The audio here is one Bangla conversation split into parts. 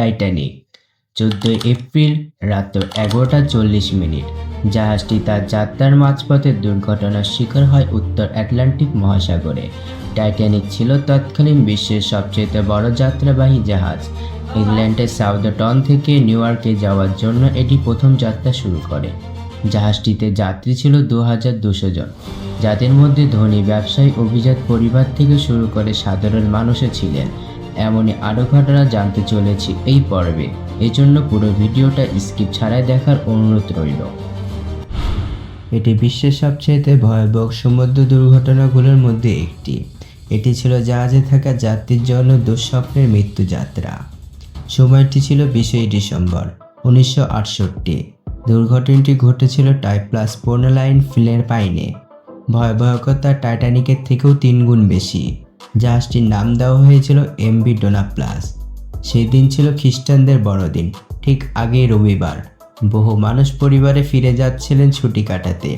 টাইটানিক। চোদ্দোই এপ্রিল রাত এগারোটা চল্লিশ মিনিট। জাহাজটি তার যাত্রার মাঝপথে দুর্ঘটনার শিকার হয় উত্তর আটলান্টিক মহাসাগরে। টাইটানিক ছিল তৎকালীন বিশ্বের সবচেয়ে বড় যাত্রাবাহী জাহাজ। ইংল্যান্ডের সাউদাটন থেকে নিউ ইয়র্কে যাওয়ার জন্য এটি প্রথম যাত্রা শুরু করে। জাহাজটিতে যাত্রী ছিল দু হাজার দুশো জন। যাদের মধ্যে ধনী ব্যবসায়ী, অভিজাত পরিবার থেকে শুরু করে সাধারণ মানুষও ছিলেন। এমনই আরও ঘটনা জানতে চলেছি এই পর্বে। এজন্য পুরো ভিডিওটা স্কিপ ছাড়াই দেখার অনুরোধ রইল। এটি বিশ্বের সবচেয়ে ভয়াবহ সমুদ্র দুর্ঘটনাগুলোর মধ্যে একটি। এটি ছিল জাহাজে থাকা যাত্রীর জন্য দুঃস্বপ্নের মৃত্যুযাত্রা সময়টি ছিল বিশই ডিসেম্বর, উনিশশো আটষট্টি। দুর্ঘটনাটি ঘটেছিল টাইপ্লাস পোর্নালাইন ফিলের পাইনে। ভয়াবহতা টাইটানিকের থেকেও তিন গুণ বেশি। জাহাজটির নাম দেওয়া হয়েছিল এমবি ডোনা প্লাস সেই দিন ছিল খ্রিস্টানদের বড়দিন, ঠিক আগেই রবিবার। বহু মানুষ পরিবারে ফিরে যাচ্ছিলেন ছুটি কাটাতে।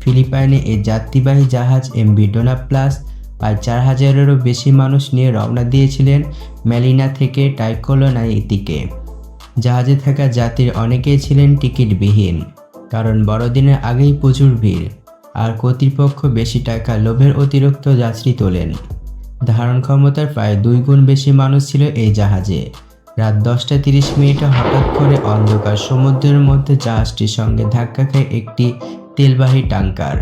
ফিলিপাইনে এই যাত্রীবাহী জাহাজ এমবি ডোনা প্লাস প্রায় চার হাজারেরও বেশি মানুষ নিয়ে রওনা দিয়েছিলেন ম্যালিনা থেকে টাইকোলোনাই দিকে জাহাজে থাকা যাত্রীর অনেকেই ছিলেন টিকিটবিহীন, কারণ বড়দিনের আগেই প্রচুর ভিড়। আর কর্তৃপক্ষ বেশি টাকা লোভের অতিরিক্ত যাত্রী তোলেন। ধারণ ক্ষমতার প্রায় দুই গুণ বেশি মানুষ ছিল এই জাহাজে। রাত দশটা তিরিশ মিনিটে হঠাৎ করে অন্ধকার সমুদ্রের মধ্যে জাহাজটির সঙ্গে ধাক্কা খায় একটি তেলবাহী ট্যাঙ্কার।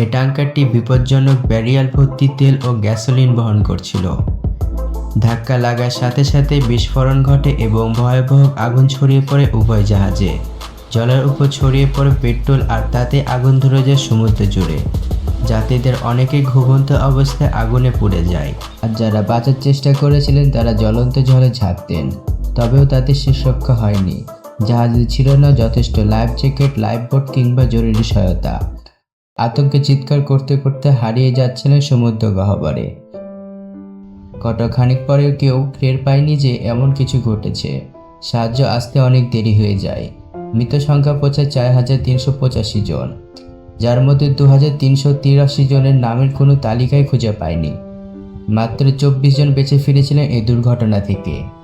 এই ট্যাঙ্কারটি বিপজ্জনক ব্যারিয়াল ভর্তি তেল ও গ্যাসোলিন বহন করছিল। ধাক্কা লাগার সাথে সাথে বিস্ফোরণ ঘটে এবং ভয়াবহ আগুন ছড়িয়ে পড়ে উভয় জাহাজে। জলের উপর ছড়িয়ে পড়ে পেট্রোল আর তাতে আগুন ধরে যায় সমুদ্র জুড়ে। যাত্রীদের অনেকে ঘুমন্ত অবস্থায় আগুনে পুড়ে যায়। আর যারা বাঁচার চেষ্টা করেছিলেন, তারা জ্বলন্ত জলে ঝাঁপ দেন। তবেও তাদের শেষ হয়নি। জাহাজে ছিল না যথেষ্ট লাইফ জ্যাকেট, লাইফ বোট কিংবা জরুরি সহায়তা। আতঙ্কে চিৎকার করতে করতে হারিয়ে যাচ্ছিলেন সমুদ্র গহ্বরে। কতখানিক পরেও কেউ টের পায়নি যে এমন কিছু ঘটেছে। সাহায্য আসতে অনেক দেরি হয়ে যায়। মৃত সংখ্যা পৌঁছায় চার হাজার তিনশো পঁচাশি জন। যার মধ্যে দু হাজার তিনশো তিরাশি জনের নামের কোনো তালিকায় খুঁজে পায়নি। মাত্র চব্বিশ জন বেঁচে ফিরেছিলেন এই দুর্ঘটনা থেকে।